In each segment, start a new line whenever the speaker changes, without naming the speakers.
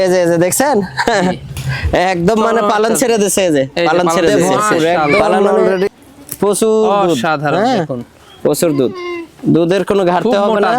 এই যে এই যে দেখছেন? একদম মানে পালন ছেড়ে দিছে এই যে পালন ছেড়ে দিছে। পালন অলরেডি প্রচুর দুধ।
অসাধারণ,
হ্যাঁ?
দেখুন।
প্রচুর দুধ। দুধের কোনো ঘাটতি হবে না।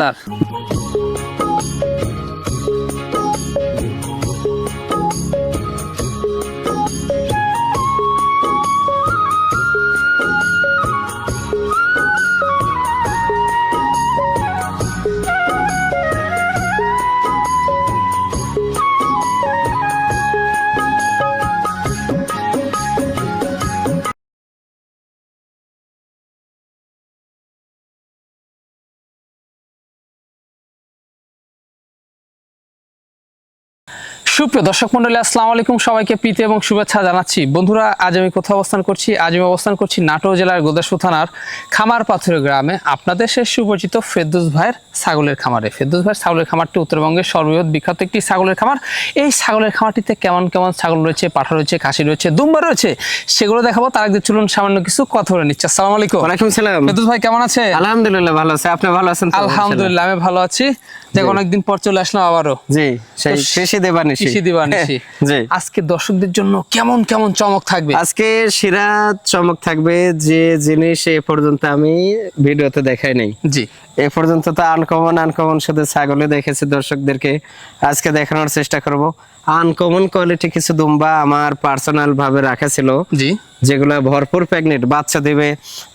সুপ্রিয় দর্শক মন্ডলী আসসালামু আলাইকুম সবাইকে প্রীতি এবং শুভেচ্ছা জানাচ্ছি। বন্ধুরা আজ আমি কোথাও অবস্থান করছি? আজ আমি অবস্থান করছি নাটোর জেলার গোদাসু থানার খামার পাথরের গ্রামে আপনাদের সে সুপরিচিত ফেরদুস ভাইয়ের ছাগলের খামারে। ফেরদুস ভাইয়ের ছাগলের খামারটি উত্তরবঙ্গের সর্ববৃহৎ বিখ্যাত একটি ছাগলের খামার। এই ছাগলের খামারটিতে কেমন কেমন ছাগল রয়েছে পাঠা রয়েছে খাসি রয়েছে দুম্বা রয়েছে সেগুলো দেখাবো। তার আগে চলুন সামান্য কিছু কথা বলে নিচ্ছে। আসসালামু আলাইকুম।
ওয়ালাইকুম সালাম।
ফেরদুস ভাই কেমন আছে
আলহামদুলিল্লাহ ভালো আছে। আপনি ভালো আছেন
আলহামদুলিল্লাহ আমি ভালো আছি। দেখ অনেকদিন পর চলে আসলাম আবারও।
জি সেই কৃষি দেবানিশি।
কৃষি দিবানিশি।
জি।
আজকে দর্শকদের জন্য কেমন কেমন চমক থাকবে?
আজকে সিরাত চমক থাকবে যে জিনিস এ পর্যন্ত আমি ভিডিওতে দেখাই নাই।
জি।
এ পর্যন্ত তো আনকমন আনকমন শুধু ছাগলে দেখেছি দর্শকদেরকে। আজকে দেখানোর চেষ্টা করব। আনকমন কোয়ালিটি কিছু দুম্বা আমার পার্সোনাল ভাবে রাখা ছিল।
জি।
যেগুলো ভরপুর প্রেগনেন্ট বাচ্চা দেবে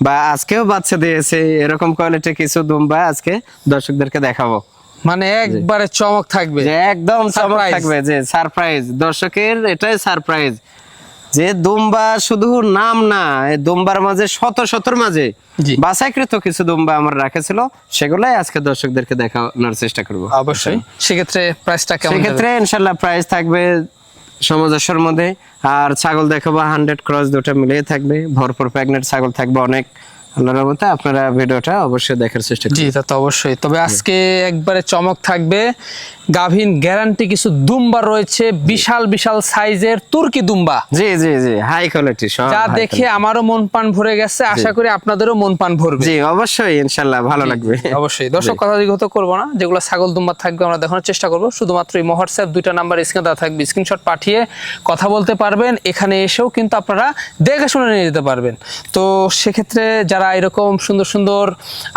বা আজকেও বাচ্চা দিয়েছে এরকম কোয়ালিটি কিছু দুম্বা আজকে দর্শকদেরকে দেখাবো।
মানে একবারে চমক থাকবে।
একদম চমক থাকবে যে সারপ্রাইজ দর্শকের এটাই সারপ্রাইজ যে দুম্বা শুধু নাম না দুম্বার মাঝে শত শতর মাঝে
জি।
বাছাইকৃত কিছু দুম্বা আমার রাখা ছিল। সেগুলাই আজকে দর্শকদেরকে দেখানোর চেষ্টা করব।
অবশ্যই। সেক্ষেত্রে প্রাইসটা কেমন
সেক্ষেত্রে ইনশাল্লাহ প্রাইস থাকবে সমাজস্বর মধ্যে। আর ছাগল দেখাবো হান্ড্রেড ক্রস দুটো মিলিয়ে থাকবে। ভরপুর প্রেগনেন্ট ছাগল থাকবে অনেক। আল্লাহর মতো আপনারা ভিডিওটা অবশ্যই দেখার চেষ্টা
জি তা তো অবশ্যই। তবে আজকে একবারে চমক থাকবে। গাভিন গ্যারান্টি কিছু দুম্বা রয়েছে বিশাল বিশাল সাইজের তুর্কি দুম্বা।
জি জি জি হাই কোয়ালিটি সব
যা দেখে আমারও মন পান ভরে গেছে আশা করি আপনাদেরও মন পান ভরবে।
জি অবশ্যই ইনশাল্লাহ ভালো লাগবে।
অবশ্যই। দর্শক কথা দিগত করব না। যেগুলো ছাগল দুম্বা থাকবে আমরা দেখানোর চেষ্টা করব। শুধুমাত্র এই হোয়াটসঅ্যাপ দুইটা নাম্বার স্ক্রিনে দেওয়া থাকবে। স্ক্রিনশট পাঠিয়ে কথা বলতে পারবেন। এখানে এসেও কিন্তু আপনারা দেখে শুনে নিয়ে যেতে পারবেন। তো সেক্ষেত্রে যারা এরকম সুন্দর সুন্দর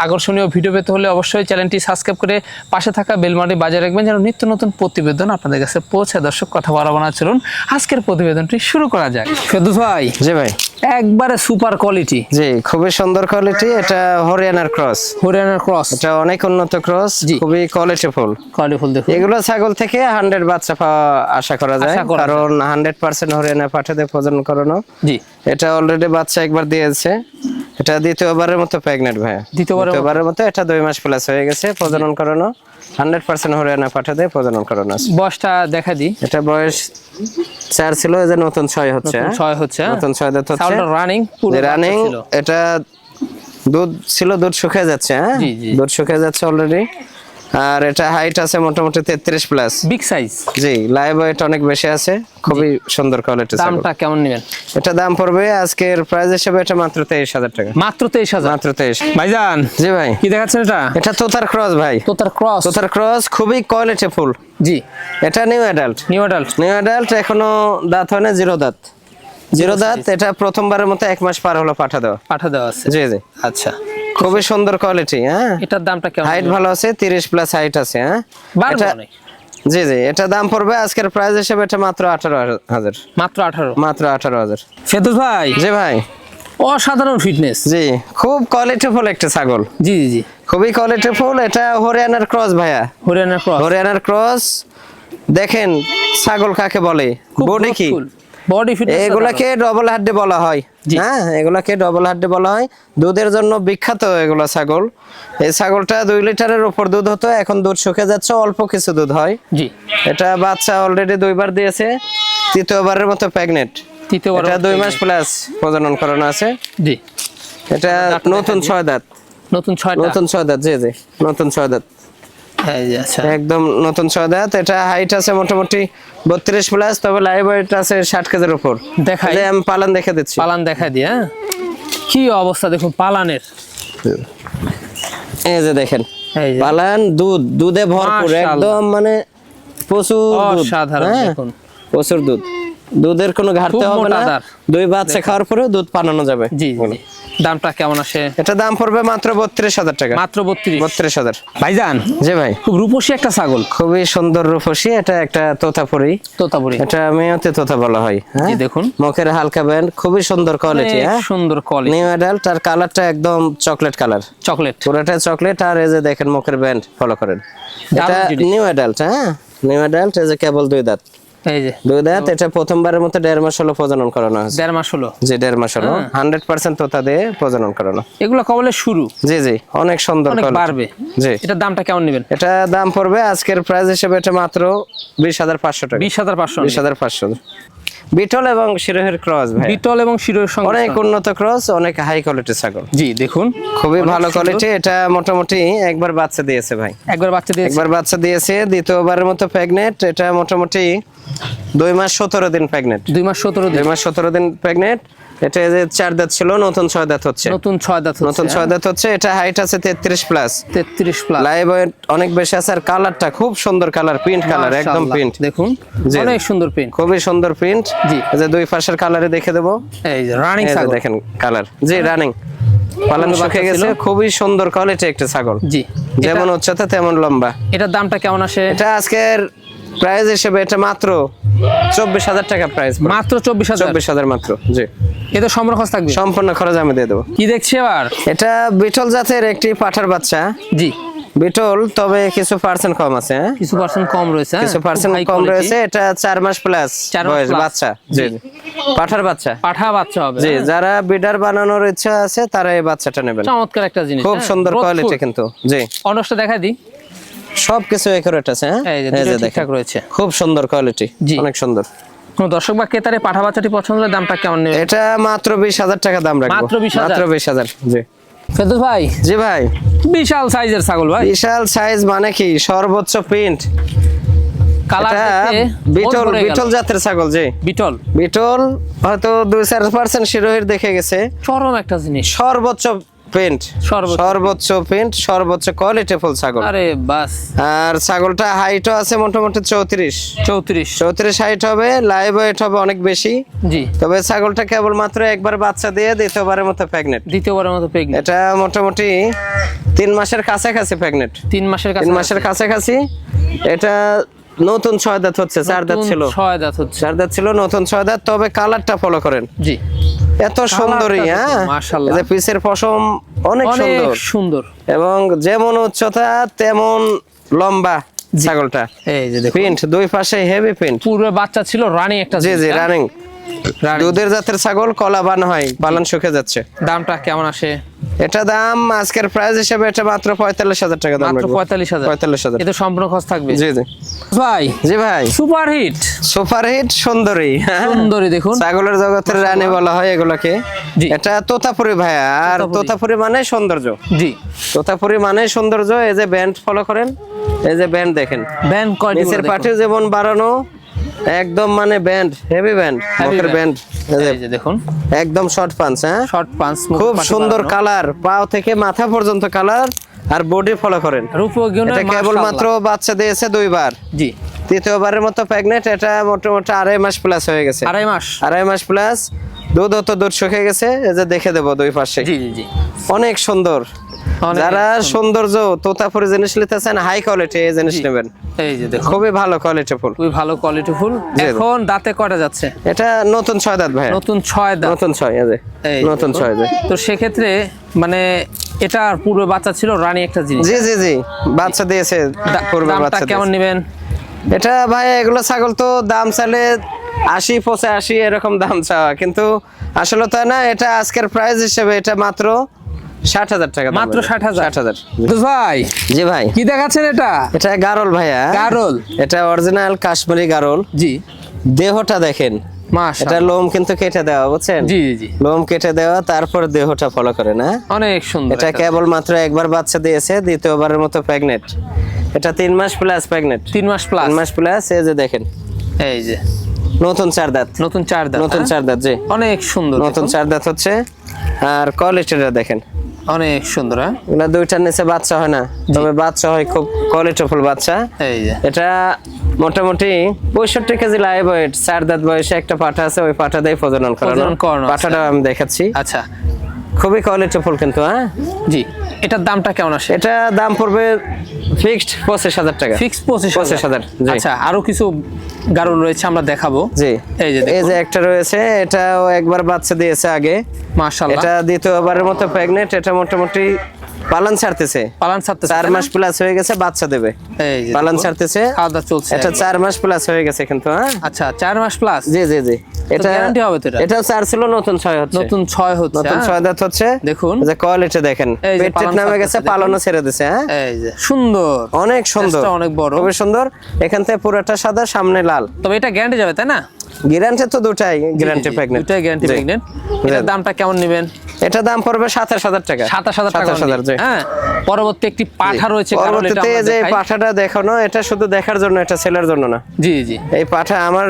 আকর্ষণীয় ভিডিও পেতে হলে অবশ্যই চ্যানেলটি সাবস্ক্রাইব করে পাশে থাকা বেলমাটি বাজায় রাখবেন যেন নিত্য নতুন প্রতিবেদন আপনাদের কাছে পৌঁছে দর্শক কথা বলা না চলুন। আজকের প্রতিবেদনটি শুরু করা যাক। ফেদুস ভাই
জি ভাই।
একবারে সুপার কোয়ালিটি
জি খুবই সুন্দর কোয়ালিটি এটা হরিয়ানার ক্রস
হরিয়ানার ক্রস
এটা অনেক উন্নত ক্রস
জি।
খুবই কোয়ালিটিফুল
কোয়ালিটি ফুল দেখুন।
এগুলো ছাগল থেকে হান্ড্রেড বাচ্চা পাওয়া আশা করা যায়
যায়।
কারণ হান্ড্রেড পার্সেন্ট হরিয়ানা পাঠাতে প্রজনন করানো।
জি।
এটা অলরেডি বাচ্চা একবার দিয়েছে। এটা দ্বিতীয়বারের মতো প্রেগনেন্ট ভাই
দ্বিতীয়বারের মতো?
এটা দুই মাস প্লাস হয়ে গেছে প্রজনন করানো হান্ড্রেড পার্সেন্ট হরিয়ানা দেয় প্রজনন করানো আছে
বয়সটা দেখা দিই
এটা বয়স চার ছিল এই যে নতুন ছয় হচ্ছে?
ছয় হচ্ছে হ্যাঁ?
নতুন ছয় দাঁত হচ্ছে
রানিং পুরো
রানিং এটা দুধ ছিল দুধ শুকিয়ে যাচ্ছে হ্যাঁ। দুধ শুকিয়ে যাচ্ছে অলরেডি আর এটা হাইট আছে মোটামুটি তেত্রিশ প্লাস
বিগ সাইজ
জি লাইভ ওয়েট অনেক বেশি আছে খুবই সুন্দর কোয়ালিটি
দামটা কেমন নেবেন?
এটা দাম পড়বে আজকের প্রাইস হিসেবে এটা মাত্র তেইশ হাজার টাকা।
মাত্র তেইশ হাজার?
মাত্র তেইশ।
ভাইজান
জি ভাই।
কি দেখাচ্ছেন এটা?
এটা তোতার ক্রস ভাই।
তোতার ক্রস
তোতার ক্রস খুবই কোয়ালিটি ফুল
জি।
এটা new adult
new adult
new adult এখনও দাঁত হয় না জিরো দাঁত। জিরো দাঁত এটা প্রথমবারের মতো এক মাস পার হলো পাঠা দেওয়া।
পাঠা দেওয়া আছে।
জি জি।
আচ্ছা।
খুবই সুন্দর কোয়ালিটি হ্যাঁ?
এটার দামটা কেমন
হাইট ভালো আছে তিরিশ প্লাস হাইট আছে হ্যাঁ? এটা- জি জি এটা দাম পড়বে আজকের প্রাইস হিসেবে এটা মাত্র আঠারো হাজার।
মাত্র আঠারো?
মাত্র আঠারো হাজার।
ফেদুস ভাই।
জি ভাই।
অসাধারণ ফিটনেস
জি খুব কোয়ালিটিফুল একটা ছাগল।
জি জি জি।
খুবই কোয়ালিটিফুল এটা হরিয়ানার ক্রস ভাইয়া।
হরিয়ানার ক্রস
হরিয়ানার ক্রস দেখেন ছাগল কাকে বলে? বডি কি?
বডি ফিটনেস
এগুলাকে ডবল হাড্ডি বলা হয়? হ্যাঁ এগুলাকে ডবল হাড্ডি বলা হয়? দুধের জন্য বিখ্যাত এগুলো ছাগল। এই ছাগলটা দুই লিটারের উপর দুধ হতো এখন দুধ শুকে যাচ্ছে অল্প কিছু দুধ হয়।
জি।
এটা বাচ্চা অলরেডি দুইবার দিয়েছে তৃতীয়বারের মতো প্রেগনেন্ট
তৃতীয়বার
এটা দুই মাস প্লাস প্রজনন করানো আছে।
জি।
এটা নতুন ছয় দাঁত।
নতুন ছয়টা
নতুন ছয় দাঁত জি জি। নতুন ছয় দাঁত। একদম নতুন ছয় দাঁত এটা হাইট আছে মোটামুটি বত্রিশ প্লাস তবে লাইভ ওয়েট আছে ষাট কেজির উপর।
দেখাই।
আমি পালন দেখে দিচ্ছি।
পালান দেখা দিয়ে হ্যাঁ? কি অবস্থা দেখুন পালানের।
এই যে দেখেন পালান দুধ দুধে ভরপুর। একদম মানে প্রচুর দুধ। হ্যাঁ? প্রচুর দুধ। দুধের কোনো ঘাটতি হবে না। দুই বাচ্চা খাওয়ার পরেও দুধ পানানো যাবে।
জি। দামটা কেমন আসে?
এটা দাম পড়বে মাত্র বত্রিশ হাজার টাকা।
মাত্র বত্রিশ?
বত্রিশ হাজার।
ভাইজান
জি ভাই।
খুব রূপসী একটা ছাগল।
খুবই সুন্দর রূপসী এটা একটা তোতাপুরি।
তোতাপুরি।
এটা মেয়তে তোতা বলা হয় হ্যাঁ?
দেখুন।
মুখের হালকা ব্যান্ড খুবই সুন্দর কোয়ালিটি হ্যাঁ?
সুন্দর কোয়ালিটি
নিউ অ্যাডাল্ট আর কালারটা একদম চকলেট কালার
চকলেট
পুরোটা চকলেট আর এই যে দেখেন মুখের ব্যান্ড ফলো করেন। এটা নিউ অ্যাডাল্ট হ্যাঁ? নিউ অ্যাডাল্ট এই যে কেবল দুই দাঁত।
এই যে।
দুই এটা প্রথমবারের মতো দেড় মাস হলো প্রজনন করানো হয়েছে।
দেড় মাস হলো?
যে দেড় মাস হলো।
হ্যাঁ।
হান্ড্রেড পার্সেন্ট তোতা দিয়ে প্রজনন করানো।
এগুলো কবলে শুরু?
জি জি অনেক সুন্দর
অনেক বাড়বে।
জি।
এটার দামটা কেমন নেবেন?
এটা দাম পড়বে আজকের প্রাইস হিসেবে এটা মাত্র বিশ হাজার পাঁচশো টাকা।
বিশ হাজার পাঁচশো।
বিশ হাজার পাঁচশো। বিটল এবং শিরোহের ক্রস ভাই
বিটল এবং শিরোহের সঙ্গে
অনেক উন্নত ক্রস অনেক হাই কোয়ালিটির ছাগল।
জি দেখুন।
খুবই ভালো কোয়ালিটি এটা মোটামুটি একবার বাচ্চা দিয়েছে ভাই।
একবার বাচ্চা দিয়ে
একবার বাচ্চা দিয়েছে দ্বিতীয়বারের মতো প্রেগনেন্ট এটা মোটামুটি দুই মাস সতেরো দিন প্রেগনেন্ট
দুই মাস সতেরো দিন।
দুই মাস সতেরো দিন প্রেগনেন্ট এটা যে চার দাঁত ছিল নতুন ছয় দাঁত হচ্ছে।
নতুন ছয় দাঁত
নতুন ছয় দাঁত হচ্ছে এটা হাইট আছে তেত্রিশ প্লাস
তেত্রিশ প্লাস
লাইভ ওয়েট অনেক বেশি আছে আর কালারটা খুব সুন্দর কালার প্রিন্ট কালার একদম প্রিন্ট
দেখুন। অনেক সুন্দর প্রিন্ট
খুবই সুন্দর প্রিন্ট
জি।
যে দুই পাশের কালারে দেখে দেবো।
এই যে রানিং ছাগল।
দেখেন কালার জি রানিং পালন শুকে গেছে খুবই সুন্দর কোয়ালিটি একটা ছাগল।
জি।
যেমন উচ্চতা তেমন লম্বা।
এটার দামটা কেমন আসে?
এটা আজকের প্রাইস হিসেবে এটা মাত্র চব্বিশ হাজার টাকা প্রাইস
মাত্র চব্বিশ হাজার?
চব্বিশ হাজার মাত্র জি।
এতে সম্পূর্ণ খরচ থাকবে?
সম্পূর্ণ খরচ আমি দিয়ে দেবো।
কি দেখছি এবার?
এটা বিটল জাতের একটি পাঠার বাচ্চা।
জি।
বিটল তবে কিছু পার্সেন্ট কম আছে হ্যাঁ?
কিছু পার্সেন্ট কম রয়েছে হ্যাঁ?
কিছু পার্সেন্ট কম রয়েছে এটা চার মাস প্লাস বয়স বাচ্চা জি। পাঠার বাচ্চা।
পাঠা বাচ্চা হবে
জি
হ্যাঁ?
যারা বিডার বানানোর ইচ্ছা আছে তারা এই বাচ্চাটা নেবেন।
চমৎকার একটা জিনিস
খুব
হ্যাঁ?
সুন্দর কোয়ালিটি কিন্তু জি।
অনসটা দেখাই দিই।
সব কিছু একুরেট আছে হ্যাঁ?
এই যে ঠিকঠাক রয়েছে।
খুব সুন্দর কোয়ালিটি অনেক সুন্দর।
কোন দর্শক বা ক্রেতারে পাঠা বাচ্চাটি পছন্দ হলে দামটা কেমন নেবে?
এটা মাত্র বিশ হাজার টাকা দাম রাখব।
মাত্র 20,000
মাত্র বিশ হাজার জি।
ফেরদৌস ভাই?
জি ভাই।
বিশাল সাইজের ছাগল ভাই।
বিশাল সাইজ মানে কি? সর্বোচ্চ প্রিন্ট
কালার
বিটল বিটল জাতের ছাগল জি।
বিটল?
বিটল হয়তো শিরোহির দেখে গেছে।
চরম একটা জিনিস।
সর্বোচ্চ প্রিন্ট
সর্বোচ্চ।
সর্বোচ্চ প্রিন্ট সর্বোচ্চ কোয়ালিটি ফুল ছাগল।
আরে বাস।
আর ছাগলটা হাইটও আছে মোটামুটি চৌত্রিশ।
চৌত্রিশ।
চৌত্রিশ হাইট হবে লাইভ ওয়েট হবে অনেক বেশি।
জি।
তবে ছাগলটা কেবল মাত্র একবার বাচ্চা দিয়ে দ্বিতীয়বারের মতো প্রেগনেন্ট
দ্বিতীয়বারের মতো প্রেগনেন্ট
এটা মোটামুটি তিন মাসের কাছাকাছি প্রেগনেন্ট
তিন মাসের কাছে
তিন মাসের কাছাকাছি। এটা নতুন ছয় দাঁত হচ্ছে চার দাঁত ছিল।
ছয় দাঁত হচ্ছে।
চার দাঁত ছিল নতুন ছয় দাঁত তবে কালারটা ফলো করেন।
জি।
এত
সুন্দরই
হ্যাঁ?
মাশাআল্লাহ।
এই যে পিসের পশম অনেক সুন্দর।
সুন্দর।
এবং যেমন উচ্চতা তেমন লম্বা ছাগলটা।
এই যে দেখুন।
প্রিন্ট দুই পাশে হেভি প্রিন্ট
পুরো বাচ্চা ছিল রানিং একটা
জি জি? রানিং। দুধের জাতের ছাগল কলা বান হয় শুকে যাচ্ছে।
দামটা কেমন আসে?
এটা দাম আজকের প্রাইস হিসেবে এটা মাত্র পঁয়তাল্লিশ হাজার টাকা দাম
মাত্র পঁয়তাল্লিশ হাজার।
পঁয়তাল্লিশ হাজার।
এতে সম্পূর্ণ খরচ থাকবে।
জি জি।
ভাই
জি ভাই।
Super hit.
সুপার হিট সুন্দরী।
সুন্দরী দেখুন।
ছাগলের জগতের রানী বলা হয় এগুলোকে। এটা তোতাপুরি ভাইয়া আর
তোতাপুরি।
মানে সৌন্দর্য।
জি।
তোতাপুরি মানে সৌন্দর্য এই যে ব্যান্ড ফলো করেন এই যে ব্যান্ড দেখেন।
ব্যান্ড কোয়ালিটি
নিচের যেমন বাড়ানো একদম মানে ব্যান্ড হেভি ব্যান্ড মুখের ব্যান্ড
এই যে দেখুন।
একদম শর্ট পাঞ্চ হ্যাঁ?
শর্ট পাঁচ
খুব সুন্দর কালার পাও থেকে মাথা পর্যন্ত কালার আর বডি ফলো করেন। এটা কেবল মাত্র বাচ্চা দিয়েছে দুইবার।
জি।
তৃতীয়বারের মতো প্রেগনেন্ট এটা মোটামুটি আড়াই মাস প্লাস হয়ে গেছে।
আড়াই মাস।
আড়াই মাস প্লাস দুধ অত দুধ শুকিয়ে গেছে এই যে দেখে দেবো দুই পাশে।
জি জি জি।
অনেক সুন্দর। যারা সৌন্দর্য তোতাপুরি জিনিস নিতেছেন হাই কোয়ালিটি এই জিনিস নেবেন।
এই যে দেখুন।
খুবই ভালো কোয়ালিটি ফুল।
খুবই ভালো কোয়ালিটি ফুল। এখন দাঁতে কটা যাচ্ছে?
এটা নতুন ছয় দাঁত ভাই
নতুন ছয় দাঁত।
নতুন ছয় এই নতুন ছয়
তো সেক্ষেত্রে মানে এটা আর পূর্বে বাচ্চা ছিল রানী একটা জিনিস।
জি জি জি। বাচ্চা দিয়েছে পূর্বে বাচ্চা
কেমন। নেবেন?
এটা ভাই এগুলো ছাগল তো দাম চালে আশি পঁচাশি এরকম দাম চাওয়া। কিন্তু আসলে তো না এটা আজকের প্রাইস হিসেবে এটা মাত্র ষাট হাজার টাকা
মাত্র
এটা।
60,000
ষাট হাজার।
ভাই
জি ভাই।
কি দেখাচ্ছেন এটা?
এটা গারল ভাইয়া।
গারল?
এটা অরিজিনাল কাশ্মীরি গারল।
জি।
দেহটা দেখেন। এটা লোম কিন্তু কেটে দেওয়া বুঝছেন?
জি জি। জি
লোম কেটে দেওয়া তারপর দেহটা ফলো করে না?
অনেক সুন্দর
এটা কেবল মাত্র একবার বাচ্চা দিয়েছে দ্বিতীয়বারের মতো প্রেগনেন্ট এটা তিন মাস প্লাস প্রেগনেন্ট
তিন মাস প্লাস
তিন মাস প্লাস এই যে দেখেন।
এই যে।
নতুন চার দাঁত।
নতুন চার দাঁত
নতুন
হ্যাঁ?
চার দাঁত জি।
অনেক সুন্দর
নতুন চার দাঁত হচ্ছে। আর কোয়ালিটিটা দেখেন।
অনেক সুন্দর হ্যাঁ?
এগুলা দুইটার নিচে বাচ্চা হয় না। তবে বাচ্চা হয় খুব কোয়ালিটিফুল বাচ্চা।
এই যে।
এটা মোটামুটি পঁয়ষট্টি কেজি লাইভ ওয়েট চার দাঁত বয়সে একটা পাঠা আছে ওই পাঠা দিয়ে প্রজনন করানো। পাঠাটা আমি দেখাচ্ছি।
আচ্ছা।
খুবই কোয়ালিটি ফুল কিন্তু হ্যাঁ?
জি এটার দামটা কেমন আসে?
এটা দাম পড়বে ফিক্সড পঁচিশ হাজার টাকা।
ফিক্সড পঁচিশ
পঁচিশ হাজার,
আচ্ছা আরও কিছু গারল রয়েছে আমরা দেখাবো।
জি।
এই যে
এই যে একটা রয়েছে এটাও একবার বাচ্চা দিয়েছে আগে।
মাশাআল্লাহ।
এটা দ্বিতীয়বারের মতো প্রেগনেন্ট এটা মোটামুটি পালন ছাড়তেছে।
পালান ছাড়তেছে
চার মাস প্লাস হয়ে গেছে বাচ্চা দেবে।
এই
পালন ছাড়তেছে।
খাওয়া চলছে।
এটা চার মাস প্লাস হয়ে গেছে কিন্তু হ্যাঁ?
আচ্ছা চার মাস প্লাস
জি জি জি। এটা
guarantee হবে তো এটা?
এটা চার ছিল নতুন ছয় হচ্ছে।
নতুন ছয় হচ্ছে
নতুন
হ্যাঁ?
ছয় দাঁত হচ্ছে।
দেখুন।
যে কোয়ালিটি দেখেন।
এই যে
পেট টেট
পালন
নামে গেছে পালনও ছেড়ে দিছে হ্যাঁ?
এই যে সুন্দর।
অনেক সুন্দর।
অনেক বড়।
খুবই সুন্দর। এখান থেকে পুরোটা সাদা সামনে লাল।
তবে এটা গ্যারান্টি যাবে তাই না?
গ্যারান্টি তো দুটাই গ্যারান্টি
দুটাই গ্যারান্টি এটার দামটা কেমন নেবেন?
এটা দাম পড়বে সাতাশ হাজার টাকা।
সাতাশ হাজার টাকা হ্যাঁ পরবর্তী একটি পাঠা রয়েছে কারণ এটা
পরবর্তীতে যে পাঠাটা দেখানো এটা শুধু দেখার জন্য এটা সেলের জন্য না।
জি জি।
এই পাঠা আমার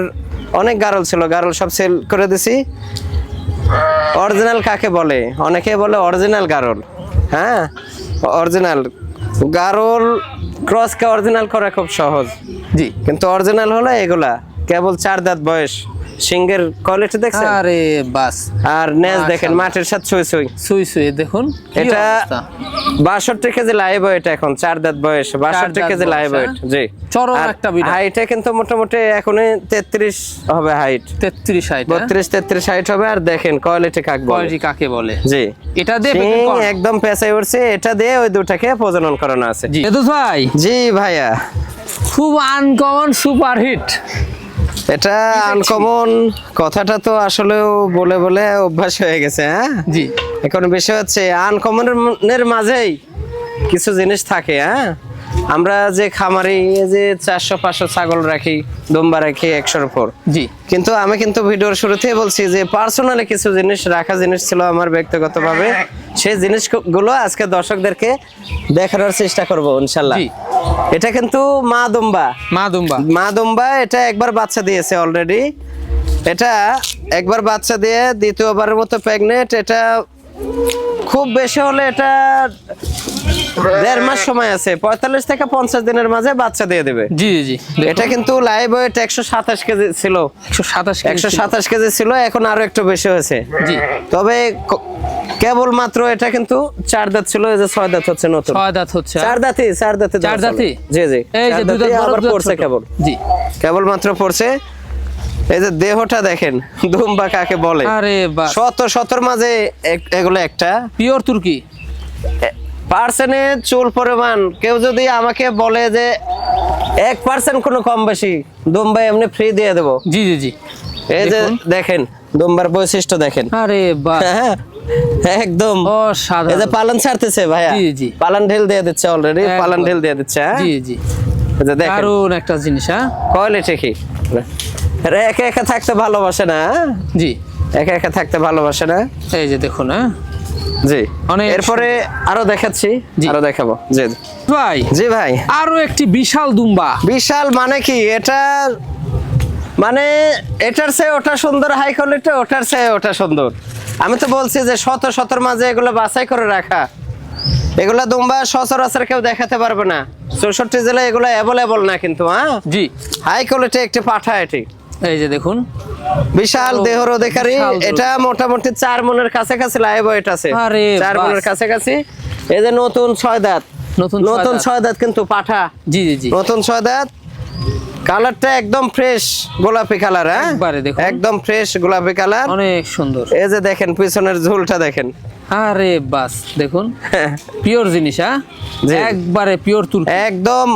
অনেক গারল ছিল গারল সব সেল করে দিছি। অরিজিনাল কাকে বলে? অনেকে বলে অরিজিনাল গারল। হ্যাঁ অরিজিনাল। গারল ক্রসকে অরিজিনাল করা খুব সহজ।
জি।
কিন্তু অরিজিনাল হলো এগুলা। কেবল চার দাঁত বয়স। সিংহের কোয়ালিটি দেখছেন?
আরে বাস।
আর নেজ দেখেন। মাটির সাথে ছুঁই ছুঁই।
সুই সুই দেখুন
এটা
অবস্থা।
বাষট্টি কেজি লাইভ ওয়েট এখন চার দাঁত বয়স বাষট্টি
দাঁত
কেজি লাইভ ওয়েট
হ্যাঁ?
জি।
চরম একটা বিড়াল।
হাইটে কিন্তু মোটামুটি এখনই তেত্রিশ হবে হাইট
তেত্রিশ হাইট
বত্রিশ তেত্রিশ হাইট হবে আর দেখেন কোয়ালিটি কাক বলে।
কোয়ালিটি কাকে বলে?
জি।
এটা দিয়ে?
একদম পেঁচাই উঠছে এটা দিয়ে ওই দুটাকে প্রজনন করানো আছে।
জি। ভাই?
জি ভাইয়া।
খুব আনকমন সুপার হিট
এটা আনকমন কথাটা তো আসলেও বলে বলে অভ্যাস হয়ে গেছে হ্যাঁ?
জি।
এখন বিষয় হচ্ছে আনকমনের মাঝেই কিছু জিনিস থাকে হ্যাঁ? আমরা যে খামারি যে চারশো পাঁচশো ছাগল রাখি দুম্বা রাখি একশোর উপর।
জি।
কিন্তু আমি কিন্তু ভিডিওর শুরুতেই বলছি যে পার্সোনালি কিছু জিনিস রাখা জিনিস ছিল আমার ব্যক্তিগতভাবে। সেই জিনিসগুলো আজকে দর্শকদেরকে দেখানোর চেষ্টা করব ইনশাল্লাহ। এটা কিন্তু মা দুম্বা।
মা দুম্বা।
মা দুম্বা এটা একবার বাচ্চা দিয়েছে অলরেডি এটা একবার বাচ্চা দিয়ে দ্বিতীয়বারের মতো প্রেগনেন্ট এটা খুব বেশি হলে এটা দেড় মাস সময় আছে। পঁয়তাল্লিশ থেকে পঞ্চাশ দিনের মাঝে বাচ্চা দিয়ে দেবে।
জি জি
এটা কিন্তু লাইভ ওয়েট একশো সাতাশ কেজি ছিল।
একশো সাতাশ
একশো সাতাশ কেজি ছিল এখন আরও একটু বেশি হয়েছে।
জি।
তবে ক- কেবলমাত্র এটা কিন্তু চার দাঁত ছিল এই যে ছয় দাঁত হচ্ছে নতুন।
ছয় দাঁত হচ্ছে
চার দাঁতই চার দাঁতে
চার দাঁতই?
জি জি।
এই যে দুই দাঁত
আবার পড়ছে কেবল।
জি।
কেবলমাত্র পড়ছে। এই যে দেহটা দেখেন দুম্বা কাকে বলে?
আরে বাস
শত শতর মাঝে এগুলো একটা।
পিওর তুর্কি?
পার্সেন্টে চুল পরিমাণ কেউ যদি আমাকে বলে যে এক পার্সেন্ট কোনো কম বেশি দুম্বা এমনি ফ্রি দিয়ে দেবো।
জি জি জি।
এই যে
দেখেন।
দুম্বার বৈশিষ্ট্য দেখেন।
আরে বাস
একদম। এই যে পালন ছাড়তেছে ভাইয়া।
জি, জি।
পালন ঢিল দিয়ে দিচ্ছে অলরেডি পালন ঢিল দিয়ে দিচ্ছে হ্যাঁ?
জি জি।
এই যে দেখেন।
দারুণ একটা জিনিস হ্যাঁ?
কোয়ালিটি কি? এরা একা একা থাকতে ভালোবাসে না হ্যাঁ?
জি।
একা একা থাকতে ভালোবাসে না।
এই যে দেখুন হ্যাঁ?
জি।
অনেক
এরপরে আরও দেখাচ্ছি আরও দেখাবো। জি। জি।
ভাই
জি ভাই।
আরও একটি বিশাল দুম্বা।
বিশাল মানে কি? এটা মানে এটার চেয়ে ওটা সুন্দর হাই কোয়ালিটি ওটার চেয়ে ওটা সুন্দর। আমি তো বলছি যে শত শতর মাঝে এগুলো বাছাই করে রাখা। এগুলা দুম্বা সচরাচর কেউ দেখাতে পারবে না। চৌষট্টি জেলায় এগুলো অ্যাভেলেবল না কিন্তু হ্যাঁ?
জি।
হাই কোয়ালিটি একটি পাঠা এটি।
এই যে দেখুন।
বিশাল দেহর অধিকারী। এটা মোটামুটি চার মনের কাছাকাছি লাইভ ওয়েট আছে। চার। মনের কাছাকাছি। এই যে নতুন ছয় দাঁত।
নতুন
নতুন ছয় দাঁত কিন্তু পাঠা।
জি জি জি।
নতুন ছয় দাঁত। কালারটা একদম ফ্রেশ গোলাপি কালার হ্যাঁ? একদম ফ্রেশ গোলাপি কালার।
অনেক সুন্দর।
এই যে দেখেন পিছনের ঝুলটা দেখেন।
আরে বাস দেখুন। পিওর জিনিস হ্যাঁ। একবারে পিওর তুর্কি
একদম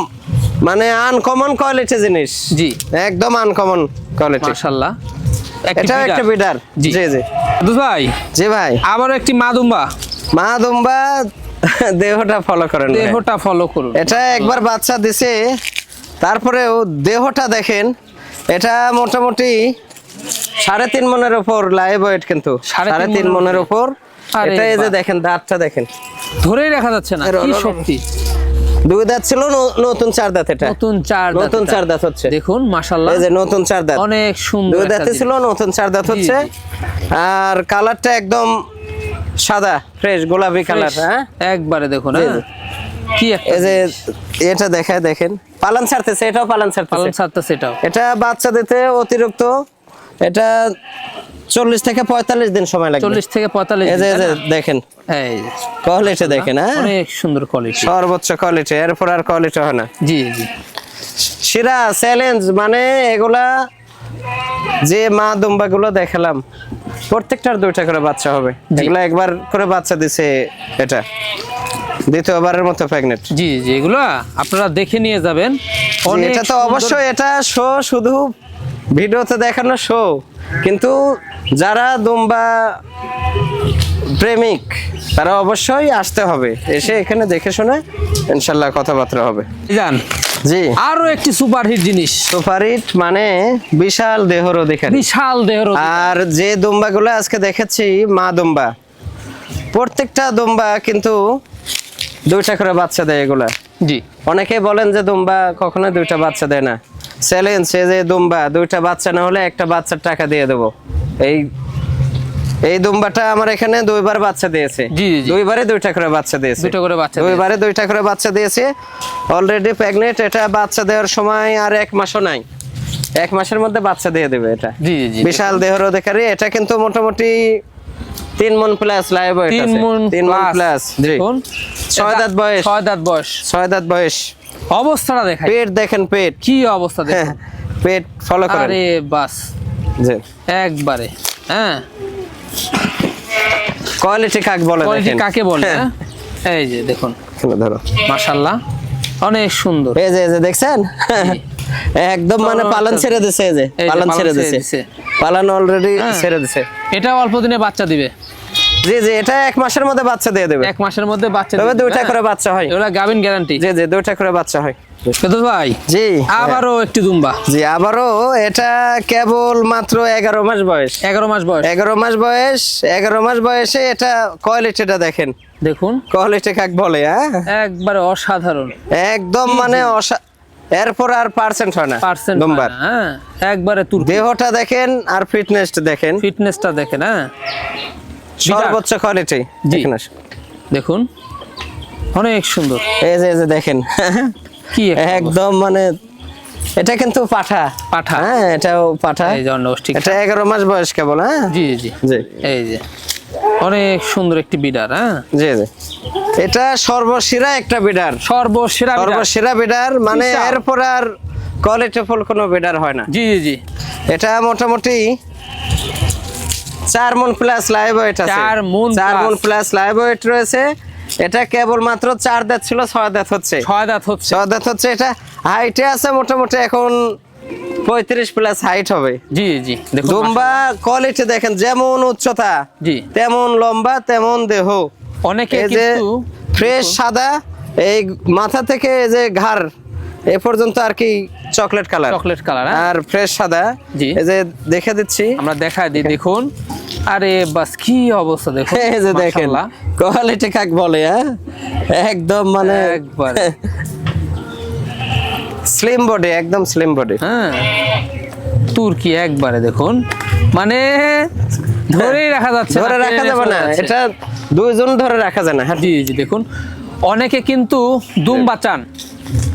মানে আনকমন কোয়ালিটি জিনিস।
জি।
একদম আনকমন কোয়ালিটি
মাশাআল্লাহ
এটাও একটা বিডার
জি।
জি
দুধ ভাই?
জি ভাই।
আবারও একটি মা দুম্বা।
মা দুম্বা দেহটা ফলো করেন
দেহটা ফলো করুন।
এটা একবার বাচ্চা দিছে তারপরেও দেহটা দেখেন এটা মোটামুটি সাড়ে তিন মনের উপর লাইভ ওয়েট কিন্তু।
সাড়ে তিন মনের
উপর
আরে
এটা এই যে দেখেন দাঁতটা দেখেন।
ধরেই রাখা যাচ্ছে না কি শক্তি?
দুই দাঁত ছিল নতুন চার দাঁত এটা।
নতুন চার দাঁত
নতুন চার দাঁত হচ্ছে।
দেখুন মাশাআল্লাহ।
এই যে নতুন চার দাঁত।
অনেক সুন্দর
দুই দাঁতে ছিল। নতুন চার দাঁত হচ্ছে। আর কালারটা একদম সাদা ফ্রেশ গোলাপি কালার হ্যাঁ?
একবারে দেখুন হ্যাঁ। কি
এই যে এটা দেখায় দেখেন। পালান ছাড়তেছে এটাও পালান
পালন
ছাড়তেছে
এটাও।
এটা বাচ্চা দিতে অতিরিক্ত এটা চল্লিশ থেকে পঁয়তাল্লিশ দিন সময় লাগে
চল্লিশ থেকে পঁয়তাল্লিশ?
দেখেন।
এই
কোয়ালিটি দেখেন হ্যাঁ?
অনেক সুন্দর কোয়ালিটি
সর্বোচ্চ কোয়ালিটি এরপর আর কোয়ালিটি হয় না।
জি জি।
সেরা চ্যালেঞ্জ মানে এগুলা যে মা দুম্বা গুলো দেখালাম প্রত্যেকটার দুইটা করে বাচ্চা হবে। এগুলা একবার করে বাচ্চা দিছে এটা। দ্বিতীয়বারের মতো প্রেগনেন্ট
জি জি এগুলো আপনারা দেখে নিয়ে যাবেন।
এটা তো অবশ্যই এটা শো শুধু ভিডিওতে দেখানো শো কিন্তু যারা দুম্বা প্রেমিক তারা অবশ্যই আসতে হবে। এসে এখানে দেখে শুনে ইনশাল্লাহ কথাবার্তা হবে। জি।
আরও একটি সুপারহিট জিনিস।
সুপারিট মানে বিশাল দেহর অধিকারী।
বিশাল দেহর
আর যে দুম্বাগুলো আজকে দেখেছি মা দুম্বা। প্রত্যেকটা দুম্বা কিন্তু দুইটা করে বাচ্চা দেয় এগুলা।
জি।
অনেকে বলেন যে দুম্বা কখনো দুইটা বাচ্চা দেয় না। চ্যালেঞ্জ সে যে দুম্বা দুইটা বাচ্চা না হলে একটা বাচ্চার টাকা দিয়ে দেবো। এই এই দুম্বাটা আমার এখানে দুইবার বাচ্চা দিয়েছে।
জি, জি।
দুইবারে দুইটা করে বাচ্চা দিয়েছে।
দুটো করে বাচ্চা।
দুইবারে দুইটা করে বাচ্চা দিয়েছে। অলরেডি প্রেগনেন্ট এটা বাচ্চা দেওয়ার সময় আর এক মাসও নাই। এক মাসের মধ্যে বাচ্চা দিয়ে দেবে এটা।
জি জি
বিশাল দেহর অধিকারী এটা কিন্তু মোটামুটি তিন মন প্লাস লাইভ
তিন মন
তিন মন প্লাস জি।
দেখুন।
ছয় দাঁত বয়স।
ছয় দাঁত বয়স।
ছয় দাঁত বয়স।
অবস্থাটা দেখাই।
পেট দেখেন পেট।
কি অবস্থা দেখুন।
পেট ফলো করেন।
আরে বাস।
জি।
একবারে হ্যাঁ।
কোয়ালিটি কাক বলে
কোয়ালিটি কাকে বলে
হ্যাঁ,
হ্যাঁ? এই যে দেখুন।
ধরো।
মাশাল্লাহ অনেক সুন্দর।
এই যে এই যে দেখছেন? একদম মানে পালন ছেড়ে দিছে এই যে পালন ছেড়ে দিছে। পালন অলরেডি
হ্যাঁ।
ছেড়ে দিছে।
এটা অল্প দিনে বাচ্চা দিবে।
জি জি এটা এক মাসের মধ্যে বাচ্চা দিয়ে দেবে।
এক মাসের মধ্যে বাচ্চা দেবে।
দুইটা
হ্যাঁ?
করে বাচ্চা হয়।
এগুলা গাবিন গ্যারান্টি
জি জি দুইটা করে বাচ্চা হয়।
ভাই
জি
আবারও একটি দুম্বা।
জি আবারও এটা কেবল মাত্র এগারো মাস বয়স।
এগারো মাস বয়স।
এগারো মাস বয়স এগারো মাস বয়সে এটা কোয়ালিটিটা দেখেন।
দেখুন।
কোয়ালিটি কাক বলে হ্যাঁ?
একবারে অসাধারণ।
একদম মানে অসা- এরপর আর পার্সেন্ট হয় না
পার্সেন্ট
নম্বর
হ্যাঁ একবারে তুর
দেহটা দেখেন আর ফিটনেস দেখেন।
ফিটনেসটা দেখেন হ্যাঁ।
সর্বোচ্চ কোয়ালিটি
জি।
দেখুন
অনেক সুন্দর।
এই যে দেখেন।
কি
একদম মানে এটা কিন্তু পাঠা।
পাঠা।
হ্যাঁ এটাও পাঠা।
এই ঠিক
এটা এগারো মাস বয়স কেবল হ্যাঁ?
জি জি
জি।
এই যে। অনেক সুন্দর একটি বিডার হ্যাঁ?
জি জি। এটা সর্বসেরা একটা বিডার।
সর্বসেরা।
সর্বসেরা বিডার মানে। এরপর আর কোয়ালিটি ফুল কোনো বিডার হয় না।
জি জি জি।
এটা মোটামুটি চার মন প্লাস লাইভ ওয়েট আছে।
চার মণ
চার মন প্লাস লাইভ ওয়েট রয়েছে। এটা কেবল মাত্র চার দাঁত ছিল ছয় দাঁত হচ্ছে।
ছয় দাঁত হচ্ছে।
ছয় দাঁত হচ্ছে এটা হাইটে আছে মোটামুটি এখন পঁয়ত্রিশ প্লাস হাইট হবে।
জি জি দেখুন
দুম্বা কোয়ালিটি দেখেন যেমন উচ্চতা
জি।
তেমন লম্বা তেমন দেহ।
অনেকে কিন্তু
ফ্রেশ সাদা এই মাথা থেকে এই যে ঘাড় এ পর্যন্ত আর কি চকলেট কালার
চকলেট কালার
আর ফ্রেশ সাদা
জি।
এই যে দেখে দিচ্ছি।
আমরা দেখাই দিই দেখুন। আরে বাস কি অবস্থা দেখুন
এই যে দেখেন কোয়ালিটি কাক বলে হ্যাঁ? একদম মানে
একবার।
স্লিম বডি একদম স্লিম বডি
হ্যাঁ। তুর্কি একবারে দেখুন। মানে ধরেই রাখা যাচ্ছে
ধরে রাখা যাবে না এটা দুইজন ধরে রাখা যায় না হ্যাঁ?
জি জি দেখুন। অনেকে কিন্তু দুম বাঁচান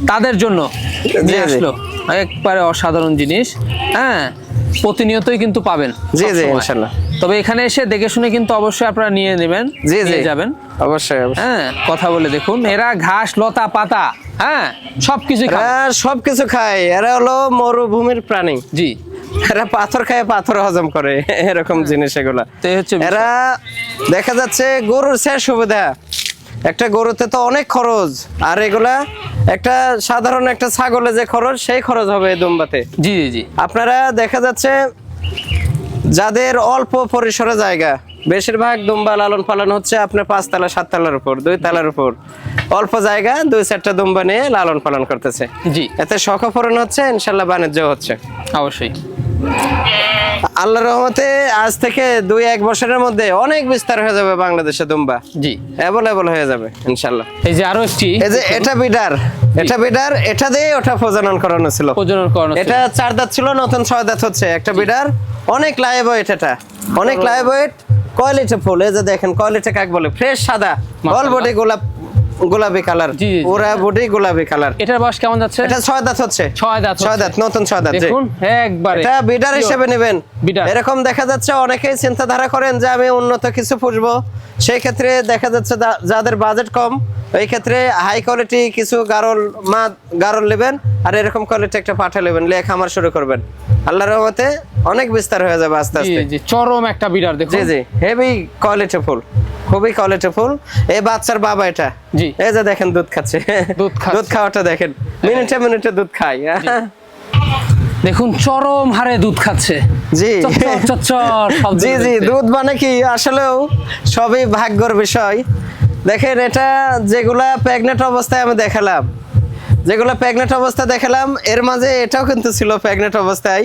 তাদের জন্য। আসলো। একবারে অসাধারণ জিনিস। হ্যাঁ প্রতিনিয়তই কিন্তু পাবেন
জি, জি। ইনশাল্লাহ।
তবে এখানে এসে দেখে শুনে কিন্তু অবশ্যই আপনারা নিয়ে নেবেন
জি জি।
যাবেন।
অবশ্যই
হ্যাঁ কথা বলে দেখুন। এরা ঘাস লতা পাতা হ্যাঁ সবকিছু
এরা সবকিছু খায়। এরা হলো মরুভূমির প্রাণী।
জি।
এরা পাথর খায় পাথর হজম করে। এরকম জিনিস এগুলা।
তো এই হচ্ছে
এরা দেখা যাচ্ছে গরুর সে সুবিধা। একটা গরুতে তো অনেক খরচ আর এগুলা একটা সাধারণ একটা ছাগলে যে খরচ সেই খরচ হবে দুম্বাতে।
জি জি জি।
আপনারা দেখা যাচ্ছে যাদের অল্প পরিসরে জায়গা বেশিরভাগ দুম্বা লালন পালন হচ্ছে আপনার পাঁচতলা সাততলার উপর দুই তলার উপর। অল্প জায়গা দুই চারটা দুম্বা নিয়ে লালন পালন করতেছে।
জি।
এতে শখ পূরণ হচ্ছে ইনশাল্লাহ বাণিজ্য হচ্ছে।
অবশ্যই।
আল্লাহ রহমতে আজ থেকে দুই এক বছরের মধ্যে অনেক বিস্তার হয়ে যাবে বাংলাদেশে দুম্বা।
জি।
অ্যাভেলেবল হয়ে যাবে ইনশাল্লাহ।
এই যে আরও একটি
এই যে এটা বিডার এটা বিডার এটা দিয়ে ওটা প্রজনন করানো ছিল।
প্রজনন করানো
এটা চার দাঁত ছিল নতুন ছয় দাঁত হচ্ছে। একটা বিডার অনেক লাইভ ওয়েট এটা। অনেক লাইভ ওয়েট কোয়ালিটি ফুল এই যে দেখেন কোয়ালিটি কাক বলে? ফ্রেশ সাদা। অল। বডি গোলাপ গোলাপি কালার।
জি।
বডি গোলাপি কালার।
এটার বয়স কেমন যাচ্ছে?
এটা ছয় দাঁত হচ্ছে।
ছয় দাঁত
ছয় দাঁত নতুন ছয় দাঁত
দেখুন একবারে।
এটা বিডার হিসেবে নেবেন।
বিডার।
এরকম দেখা যাচ্ছে অনেকেই চিন্তাধারা করেন যে আমি উন্নত কিছু পুষবো। সেই ক্ষেত্রে দেখা যাচ্ছে যাদের বাজেট কম এই ক্ষেত্রে হাই কোয়ালিটি কিছু গারল মা গারল নেবেন আর এরকম কোয়ালিটি একটা পাঠা নেবেন লিয়ে খামার শুরু করবেন। আল্লাহর রহমতে অনেক বিস্তার হয়ে যাবে আস্তে আস্তে।
জি চরম একটা বিডার দেখুন।
জি জি হেভি কোয়ালিটি ফুল। খুবই কোয়ালিটি ফুল। এই বাচ্চার বাবা এটা?
জি।
এই যে দেখেন দুধ খাচ্ছে।
দুধ।
দুধ খাওয়াটা দেখেন। মিনিটে মিনিটে দুধ খায়
দেখুন চরম হারে দুধ খাচ্ছে।
জি। জি জি দুধ মানে কি? আসলেও সবই ভাগ্যর বিষয়। দেখেন এটা যেগুলা প্রেগনেন্ট অবস্থায় আমি দেখালাম যেগুলো প্রেগনেন্ট অবস্থা দেখালাম এর মাঝে এটাও কিন্তু ছিল প্রেগনেন্ট অবস্থায়।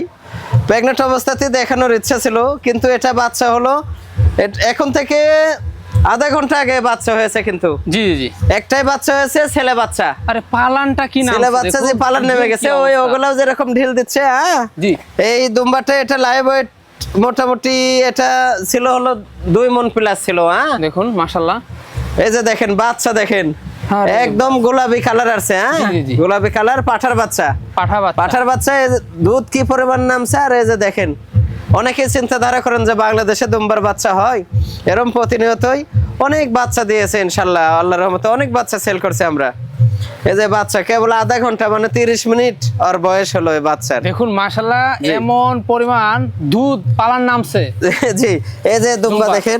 প্রেগনেন্ট অবস্থাতে দেখানোর ইচ্ছা ছিল কিন্তু এটা বাচ্চা হলো এখন থেকে আধা ঘণ্টা আগে বাচ্চা হয়েছে কিন্তু।
জি জি জি।
একটাই বাচ্চা হয়েছে ছেলে বাচ্চা।
আরে পালানটা কি নাম
ছেলে বাচ্চা যে পালান নেমে গেছে ওই ওগুলাও যেরকম ঢিল দিচ্ছে হ্যাঁ?
জি।
এই দুম্বাটা এটা লাইভ ওয়েট মোটামুটি এটা ছিল হলো দুই মন প্লাস ছিল হ্যাঁ?
দেখুন মাশাল্লাহ
এই যে দেখেন বাচ্চা দেখেন। একদম গোলাপি কালার আছে হ্যাঁ। গোলাপি কালার পাঠার বাচ্চা।
পাঠা বাচ্চা।
পাঠার বাচ্চা দুধ কি পরিমাণ নামছে আর এই যে দেখেন অনেকে চিন্তাধারা করেন যে বাংলাদেশে দুম্বার বাচ্চা হয়। এরম প্রতিনিয়তই অনেক বাচ্চা দিয়েছে ইনশাল্লাহ আল্লাহ রহমতে অনেক বাচ্চা সেল করছে আমরা। এই যে বাচ্চা কেবল আধা ঘণ্টা মানে তিরিশ মিনিট আর বয়স হলো এই বাচ্চা
দেখুন
মাসাল্লাহ
এমন পরিমাণ দুধ পালার নামছে।
জি এই যে দুম্বা
দুম্বা।
দেখেন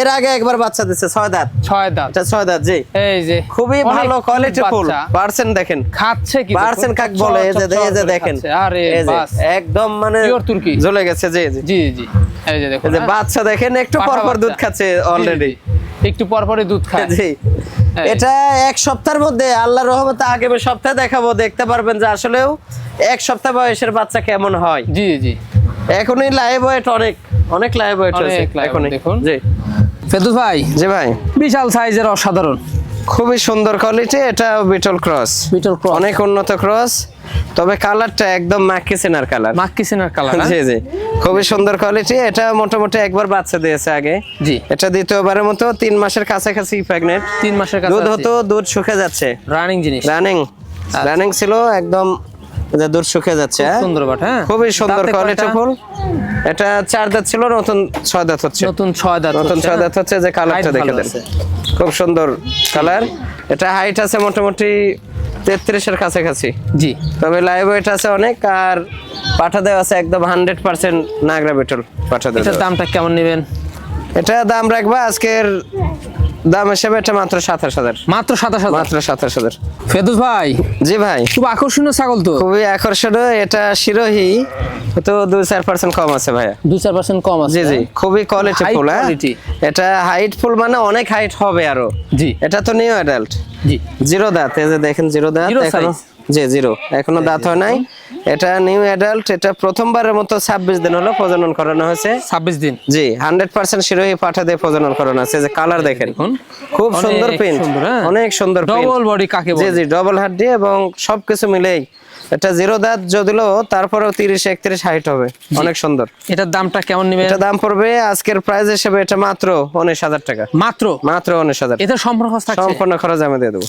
এর আগে একবার বাচ্চা দিচ্ছে ছয় দাঁত।
ছয় দাঁত।
ছয় দাঁত জি।
এই যে
খুবই ভালো কোয়ালিটি ফুল। পার্সেন্ট দেখেন।
খাচ্ছে কি।
পার্সেন্ট কাক বলে এই যে এই যে দেখেন।
আরে বাস।
একদম মানে
Pure তুর্কি।
জ্বলে গেছে জি জি।
জি জি। এই যে দেখুন
এই যে
হ্যাঁ।
বাচ্চা দেখেন একটু পর পর দুধ খাচ্ছে অলরেডি
একটু পর পরই দুধ খায়।
জি। এটা এক সপ্তাহের মধ্যে আল্লাহর রহমতে আগামী সপ্তাহে দেখাবো দেখতে পারবেন যে আসলেও এক সপ্তাহ বয়সের বাচ্চা কেমন হয়।
জি জি।
এখনই লাইভ ওয়েট অনেক। অনেক লাইভ ওয়েট
weight,
এখনই।
দেখুন।
জি।
ফেদুস ভাই
জি ভাই।
বিশাল সাইজের অসাধারণ।
খুবই সুন্দর কোয়ালিটি এটা বিটল ক্রস
বিটল ক্রস
অনেক উন্নত ক্রস তবে কালারটা একদম মাক্কি সিনার কালার
মাক্কি সিনার কালার
জি জি। খুবই সুন্দর কোয়ালিটি এটা মোটামুটি একবার বাচ্চা দিয়েছে আগে।
জি।
এটা দ্বিতীয়বারের মতো তিন মাসের কাছাকাছি প্রেগনেন্ট
তিন মাসের কাছে
দুধ হতো দুধ শুকে যাচ্ছে।
রানিং জিনিস।
রানিং রানিং ছিল একদম যে দুধ শুকে যাচ্ছে হ্যাঁ?
সুন্দর বাট হ্যাঁ?
খুবই সুন্দর কোয়ালিটি ফুল। এটা চার দাঁত ছিল নতুন ছয় দাঁত হচ্ছে।
নতুন ছয় দাঁত
নতুন ছয়
হ্যাঁ?
দাঁত হচ্ছে যে কালারটা দেখে দেন। খুব সুন্দর কালার এটা হাইট আছে মোটামুটি তেত্রিশের কাছাকাছি।
জি।
তবে লাইভ ওয়েট আছে অনেক আর পাঠা দেওয়া আছে একদম হান্ড্রেড পার্সেন্ট নাগরা বেটল পাঠা দেওয়া
দামটা কেমন নেবেন?
এটা দাম রাখবা আজকের দাম হিসেবে এটা মাত্র সাতাশ হাজার।
মাত্র সাতাশ হাজার?
মাত্র সাতাশ হাজার।
ফেদুস ভাই
জি ভাই।
খুব আকর্ষণীয় ছাগল তো।
খুবই আকর্ষণীয় এটা শিরোহি তো দুই চার পার্সেন্ট কম আছে ভাইয়া।
দুই চার পার্সেন্ট কম আছে
জি জি খুবই কোয়ালিটি ফুল হ্যাঁ? এটা হাইট ফুল মানে অনেক হাইট হবে আরও।
জি।
এটা তো নিউ অ্যাডাল্ট
জি।
জিরো দাঁত এই যে দেখেন জিরো দাঁত
এখনও।
জি জিরো। এখনও দাঁত হয় নাই। এটা নিউ অ্যাডাল্ট এটা প্রথমবারের মতো ছাব্বিশ দিন হলো প্রজনন করানো হয়েছে।
ছাব্বিশ দিন।
জি শিরোহী পাঠা দিয়ে প্রজনন করানো আছে যে কালার দেখেন। খুব সুন্দর প্রিন্ট
হ্যাঁ?
অনেক সুন্দর।
ডবল বডি কাকে
জি
বলে?
জি ডবল হাড্ডি এবং সবকিছু মিলেই। এটা জিরো দাঁত যদিও তারপরেও তিরিশ একত্রিশ হাইট হবে। অনেক সুন্দর।
এটার দামটা কেমন নেবেন?
এটা দাম পড়বে আজকের প্রাইস হিসেবে এটা মাত্র উনিশ হাজার টাকা।
মাত্র?
মাত্র উনিশ হাজার
এতে সম্পর্ক থাকছে?
সম্পূর্ণ খরচ আমি দিয়ে দেবো।